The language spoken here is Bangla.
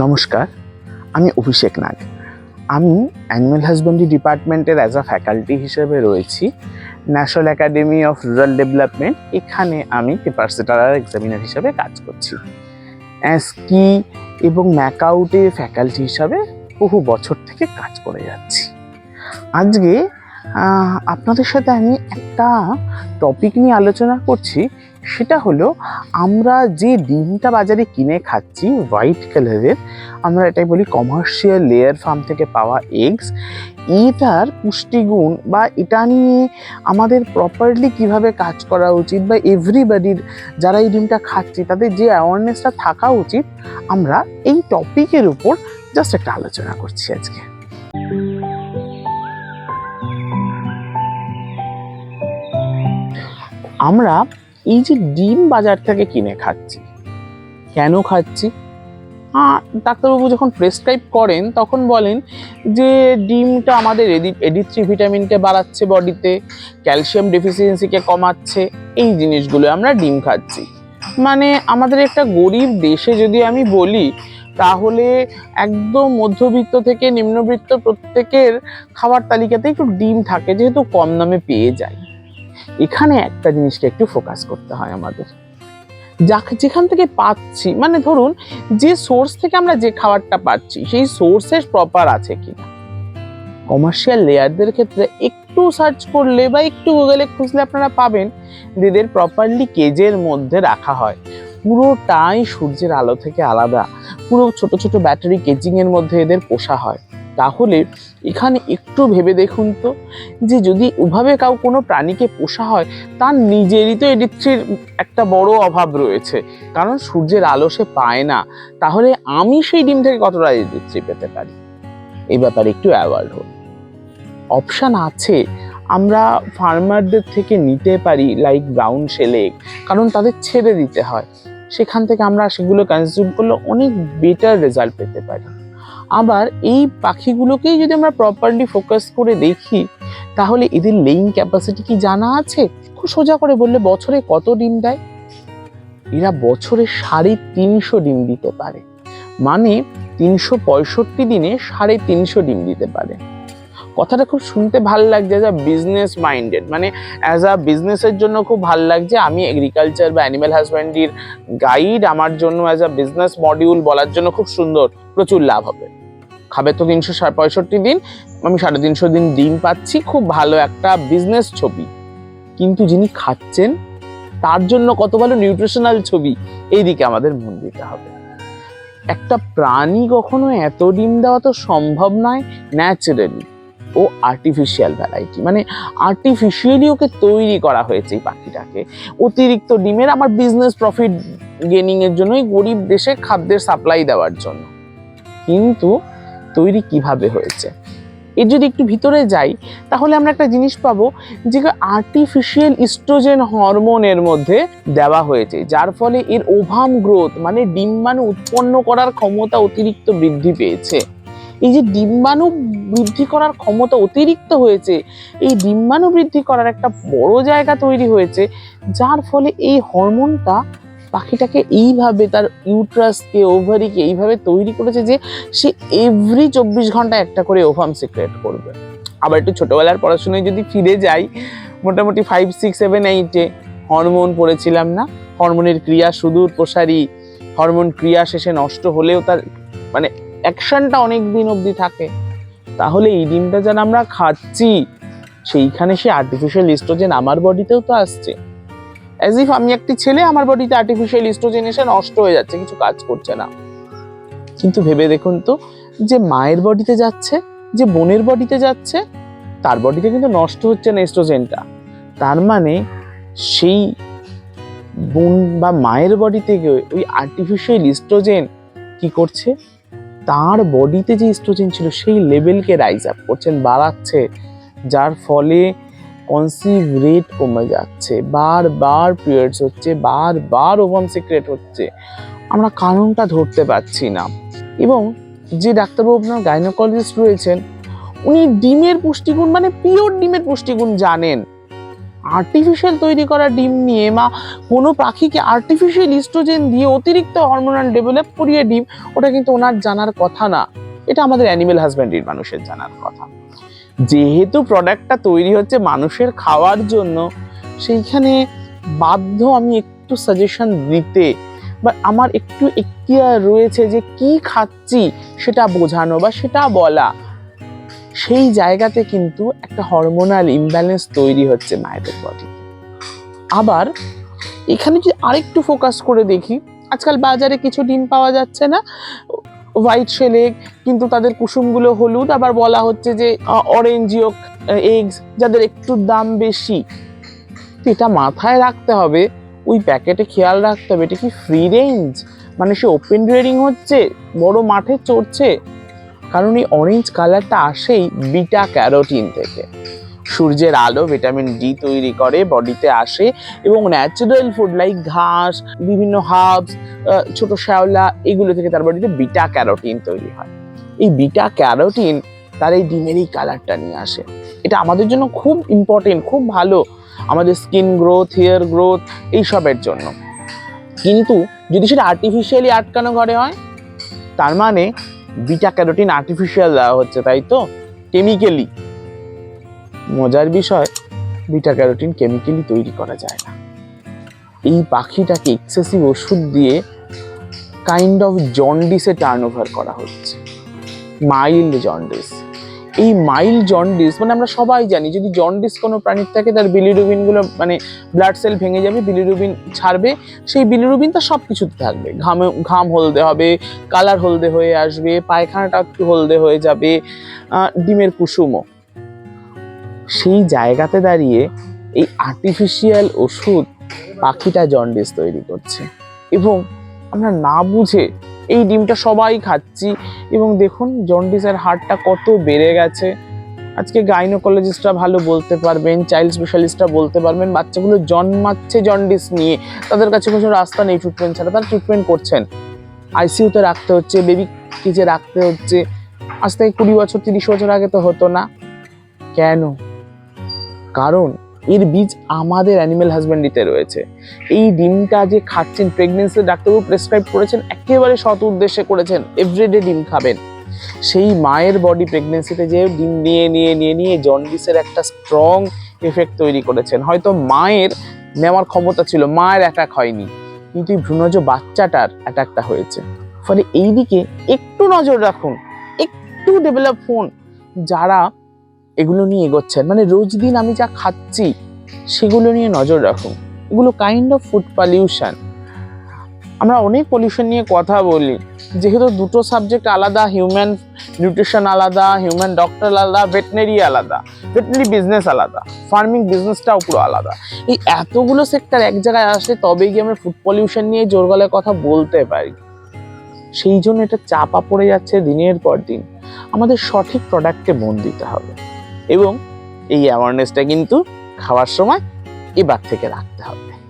নমস্কার, আমি অভিষেক নাগ। আমি অ্যানিম্যাল হাজবেন্ডারি ডিপার্টমেন্টের অ্যাজ আ ফ্যাকাল্টি হিসেবে রয়েছি National Academy of Rural Development এখানে আমি পেপার সেটার এক্সামিনার হিসেবে কাজ করছি। অ্যাসকি এবং ম্যাকাউটে ফ্যাকাল্টি হিসাবে বহু বছর থেকে কাজ করে যাচ্ছি। আজকে আপনাদের সাথে আমি একটা টপিক নিয়ে আলোচনা করছি সেটা হলো, আমরা যে ডিমটা বাজারে কিনে খাচ্ছি হোয়াইট কালারের আমরা এটাই বলি কমার্শিয়াল লেয়ার ফার্ম থেকে পাওয়া এগস এটার পুষ্টিগুণ বা এটা নিয়ে আমাদের প্রপারলি কীভাবে কাজ করা উচিত বা এভরিবাডির যারা এই ডিমটা খাচ্ছে, তাদের যে অ্যাওয়ারনেসটা থাকা উচিত, আমরা এই টপিকের উপর জাস্ট একটা আলোচনা করছি আজকে। আমরা এই যে ডিম বাজার থেকে কিনে খাচ্ছি, কেন খাচ্ছি? ডাক্তারবাবু যখন প্রেসক্রাইব করেন, তখন বলেন যে ডিমটা আমাদের এডি থ্রি ভিটামিনকে বাড়াচ্ছে বডিতে ক্যালসিয়াম ডেফিসিয়েন্সিকে কমাচ্ছে, এই জিনিসগুলো আমরা ডিম খাচ্ছি। মানে আমাদের একটা গরিব দেশে যদি আমি বলি, তাহলে একদম মধ্যবিত্ত থেকে নিম্নবিত্ত প্রত্যেকের খাবার তালিকাতে একটু ডিম থাকে, যেহেতু কম দামে পেয়ে যায়। এখানে একটা জিনিসকে একটু ফোকাস করতে হয় আমাদের। যাকে, যেখান থেকে পাচ্ছি মানে ধরুন যে সোর্স থেকে আমরা যে খাবারটা পাচ্ছি, সেই সোর্সের প্রপার আছে কিনা। কমার্শিয়াল লেয়ারদের ক্ষেত্রে একটু সার্চ করলে বা একটু গুগলে খুঁজলে আপনারা পাবেন যে এদের প্রপারলি কেজের মধ্যে রাখা হয়। পুরোটাই সূর্যের আলো থেকে আলাদা। পুরো ছোট ছোট ব্যাটারি কেজিং এর মধ্যে এদের পোষা হয়। তাহলে এখানে একটু ভেবে দেখুন তো যে যদি ওভাবে কাউ কোনো প্রাণীকে পোষা হয়, তার নিজেরই তো এডিথ্রির একটা বড় অভাব রয়েছে। কারণ সূর্যের আলো সে পায় না। তাহলে আমি সেই ডিম থেকে কতটা এডিথ্রি পেতে পারি? এই ব্যাপারে একটু অ্যাওয়ার্ড হন। অপশান আছে। আমরা ফার্মারদের থেকে নিতে পারি লাইক ব্রাউন শেলেক কারণ তাদের ছেড়ে দিতে হয়। সেখান থেকে আমরা সেগুলো কনজিউম করলে অনেক বেটার রেজাল্ট পেতে পারি। আবার এই পাখিগুলোকেই যদি আমরা প্রপারলি ফোকাস করে দেখি, তাহলে এদের লেইং ক্যাপাসিটি কি জানা আছে? খুব সোজা করে বললে বছরে কত ডিম দেয়? এরা বছরে সাড়ে তিনশো ডিম দিতে পারে। মানে তিনশো পঁয়ষট্টি দিনে সাড়ে তিনশো ডিম দিতে পারে। কথাটা খুব শুনতে ভালো লাগছে অ্যাজ আ বিজনেস মাইন্ডেড মানে অ্যাজ আ বিজনেসের জন্য খুব ভালো লাগছে। আমি এগ্রিকালচার বা অ্যানিম্যাল হাজব্যান্ড্রির গাইড আমার জন্য অ্যাজ আ বিজনেস মডিউল বলার জন্য খুব সুন্দর, প্রচুর লাভ হবে। খাবে তো তিনশো পঁয়ষট্টি দিন, আমি সাড়ে তিনশো দিন ডিম পাচ্ছি, খুব ভালো একটা বিজনেস ছবি। কিন্তু যিনি খাচ্ছেন, তার জন্য কত ভালো নিউট্রিশনাল ছবি এই দিকে আমাদের মন দিতে হবে। একটা প্রাণী কখনো এত ডিম দেওয়া তো সম্ভব নয় ন্যাচারালি ও আর্টিফিশিয়াল ভ্যারাইটি মানে আর্টিফিশিয়ালি ওকে তৈরি করা হয়েছে এই পাখিটাকে। অতিরিক্ত ডিমের আমার বিজনেস প্রফিট গেনিং এর জন্যই গরিব দেশে খাদ্যের সাপ্লাই দেওয়ার জন্য। কিন্তু তৈরি কীভাবে হয়েছে? এর যদি একটু ভিতরে যাই, তাহলে আমরা একটা জিনিস পাবো যে আর্টিফিশিয়াল ইস্ট্রোজেন হরমোনের মধ্যে দেওয়া হয়েছে, যার ফলে এর ওভাম গ্রোথ মানে ডিম্বাণু উৎপন্ন করার ক্ষমতা অতিরিক্ত বৃদ্ধি পেয়েছে। এই যে ডিম্বাণু বৃদ্ধি করার ক্ষমতা অতিরিক্ত হয়েছে, এই ডিম্বাণু বৃদ্ধি করার একটা বড় জায়গা তৈরি হয়েছে, যার ফলে এই হরমোনটা পাখিটাকে এইভাবে তার ইউট্রাসকে, ওভারিকে এইভাবে তৈরি করেছে যে সে এভরি চব্বিশ ঘণ্টা একটা করে ওভাম সিক্রেট করবে। আবার একটু ছোটোবেলার পড়াশোনায় যদি ফিরে যাই, মোটামুটি ফাইভ সিক্স সেভেন এইটে হরমোন পড়েছিলাম না, হরমোনের ক্রিয়া সুদূর প্রসারী হরমোন ক্রিয়া শেষে নষ্ট হলেও তার মানে অ্যাকশনটা অনেক দিন অবধি থাকে। তাহলে এই ডিমটা যেন আমরা খাচ্ছি। সেইখানে সে আর্টিফিশিয়াল ইস্ট্রোজেন আমার বডিতেও তো আসছে। অ্যাজ ইফ আমি একটি ছেলে, আমার বডিতে আর্টিফিশিয়াল ইস্ট্রোজেন এসে নষ্ট হয়ে যাচ্ছে, কিছু কাজ করছে না। কিন্তু ভেবে দেখুন তো, যে মায়ের বডিতে যাচ্ছে, যে বোনের বডিতে যাচ্ছে, তার বডিতে কিন্তু নষ্ট হচ্ছে না এস্ট্রোজেনটা তার মানে সেই বোন বা মায়ের বডি থেকে ওই আর্টিফিশিয়াল ইস্ট্রোজেন কি করছে? তার বডিতে যে ইস্ট্রোজেন ছিল, সেই লেভেলকে রাইজ আপ করছেন, বাড়াচ্ছে, যার ফলে কনসিভ রেট কমে যাচ্ছে, বারবার পিরিয়ডস হচ্ছে, বারবার ওভাম সিক্রেট হচ্ছে। আমরা কারণটা ধরতে পারছি না। এবং যে ডাক্তারবাবু আপনার গাইনোকলজিস্ট রয়েছেন, উনি ডিমের পুষ্টিগুণ মানে পিওর ডিমের পুষ্টিগুণ জানেন। আর্টিফিশিয়াল তৈরি করা ডিম নিয়ে বা কোনো পাখিকে আর্টিফিশিয়াল ইস্ট্রোজেন দিয়ে অতিরিক্ত হরমোনাল ডেভেলপ করিয়ে ডিম, ওটা কিন্তু ওনার জানার কথা না। এটা আমাদের অ্যানিমেল হাজব্যান্ডারির মানুষের জানার কথা। যেহেতু প্রোডাক্টটা তৈরি হচ্ছে মানুষের খাওয়ার জন্য, সেইখানে বাধ্য আমি একটু সাজেশন দিতে, বা আমার একটু এখতিয়ার রয়েছে যে কি খাচ্ছি সেটা বোঝানো বা সেটা বলা। সেই জায়গাতে কিন্তু একটা হরমোনাল ইমব্যালেন্স তৈরি হচ্ছে মায়েদের বডি আবার এখানে যদি আরেকটু ফোকাস করে দেখি, আজকাল বাজারে কিছু ডিম পাওয়া যাচ্ছে না হোয়াইট শেলেগ কিন্তু তাদের কুসুমগুলো হলুদ, আবার বলা হচ্ছে যে অরেঞ্জিও এগস যাদের একটু দাম বেশি। তো এটা মাথায় রাখতে হবে, ওই প্যাকেটে খেয়াল রাখতে হবে, এটা কি ফ্রি রেঞ্জ মানে সে ওপেন ব্রিডিং হচ্ছে, বড় মাঠে চড়ছে কারণ এই অরেঞ্জ কালারটা আসেই বিটা ক্যারোটিন থেকে। সূর্যের আলো ভিটামিন ডি তৈরি করে, বডিতে আসে এবং ন্যাচারাল ফুড লাইক ঘাস, বিভিন্ন হার্বস ছোট শ্যাওলা এগুলো থেকে তার বডিতে বিটা ক্যারোটিন তৈরি হয়। এই বিটা ক্যারোটিন তার এই ডিমের এই কালারটা নিয়ে আসে। এটা আমাদের জন্য খুব ইম্পর্টেন্ট খুব ভালো। আমাদের স্কিন গ্রোথ হেয়ার গ্রোথ এইসবের জন্য। কিন্তু যদি সেটা আর্টিফিশিয়ালি আটকানো ঘরে হয়, তার মানে বিটা ক্যারোটিন আর্টিফিশিয়াল দেওয়া হচ্ছে, তাই তো? কেমিক্যালি মজার বিষয়, বিটা ক্যারোটিন কেমিক্যালি তৈরি করা যায় না। এই পাখিটাকে এক্সেসিভ ওষুধ দিয়ে কাইন্ড অফ জন্ডিসে টার্ন ওভার করা হচ্ছে। মাইল্ড জন্ডিস এই মাইল জন্ডিস মানে আমরা সবাই জানি, যদি জন্ডিস কোনো প্রাণীর থাকে, তার বিলিরুবিনগুলো মানে ব্লাড সেল ভেঙে যাবে বিলিরুবিন ছাড়বে, সেই বিলিরুবিন তার সব কিছুতে থাকবে। ঘামে, ঘাম হলদে হবে কালার হলদে হয়ে আসবে, পায়খানাটা একটু হলদে হয়ে যাবে ডিমের কুসুমও। সেই জায়গাতে দাঁড়িয়ে এই আর্টিফিশিয়াল ওষুধ পাখিটা জন্ডিস তৈরি করছে। এবং আমরা না বুঝে এই ডিমটা সবাই খাচ্ছি। এবং দেখুন, জন্ডিসের হারটা কত বেড়ে গেছে। আজকে গাইনোকোলজিস্টরা ভালো বলতে পারবেন চাইল্ড স্পেশালিস্টরা বলতে পারবেন, বাচ্চাগুলো জন্মাচ্ছে জন্ডিস নিয়ে। তাদের কাছে কোনো রাস্তা নেই ট্রিটমেন্ট ছাড়া। তারা ট্রিটমেন্ট করছেন। আইসিইউতে রাখতে হচ্ছে বেবি কিচে রাখতে হচ্ছে। আজ থেকে কুড়ি বছর, তিরিশ বছর আগে তো হতো না। কেন? কারণ এর বীজ আমাদের অ্যানিমেল হাজবেন্ডারিতে রয়েছে। এই ডিমটা যে খাচ্ছেন প্রেগনেন্সি ডাক্তারবাবু প্রেসক্রাইব করেছেন, একেবারে সৎ উদ্দেশ্যে করেছেন এভরিডে ডিম খাবেন। সেই মায়ের বডি প্রেগনেন্সিতে যে ডিম নিয়ে নিয়ে নিয়ে নিয়ে জন্ডিসের একটা স্ট্রং এফেক্ট তৈরি করেছেন। হয়তো মায়ের নেওয়ার ক্ষমতা ছিল, মায়ের অ্যাটাক হয়নি, কিন্তু এই ভ্রূণজ বাচ্চাটার অ্যাটাকটা হয়েছে। ফলে এই দিকে একটু নজর রাখুন, একটু ডেভেলপ হন, যারা এগুলো নিয়ে এগোচ্ছেন। মানে রোজ দিন আমি যা খাচ্ছি, সেগুলো নিয়ে নজর রাখুন। এগুলো কাইন্ড অফ ফুড পলিউশন আমরা অনেক পলিউশন নিয়ে কথা বলি। যেহেতু দুটো সাবজেক্ট আলাদা হিউম্যান নিউট্রিশন আলাদা হিউম্যান ডক্টর আলাদা ভেটেনারি আলাদা ভেটেনারি বিজনেস আলাদা ফার্মিং বিজনেসটাও পুরো আলাদা। এই এতগুলো সেক্টর এক জায়গায় আসলে তবেই গিয়ে আমরা ফুড পলিউশন নিয়ে জোর গলায় কথা বলতে পারি। সেই জন্য এটা চাপা পড়ে যাচ্ছে দিনের পর দিন। আমাদের সঠিক প্রোডাক্টে মন দিতে হবে। এবং এই অ্যাওয়ারনেসটা কিন্তু খাওয়ার সময় এবার থেকে রাখতে হবে।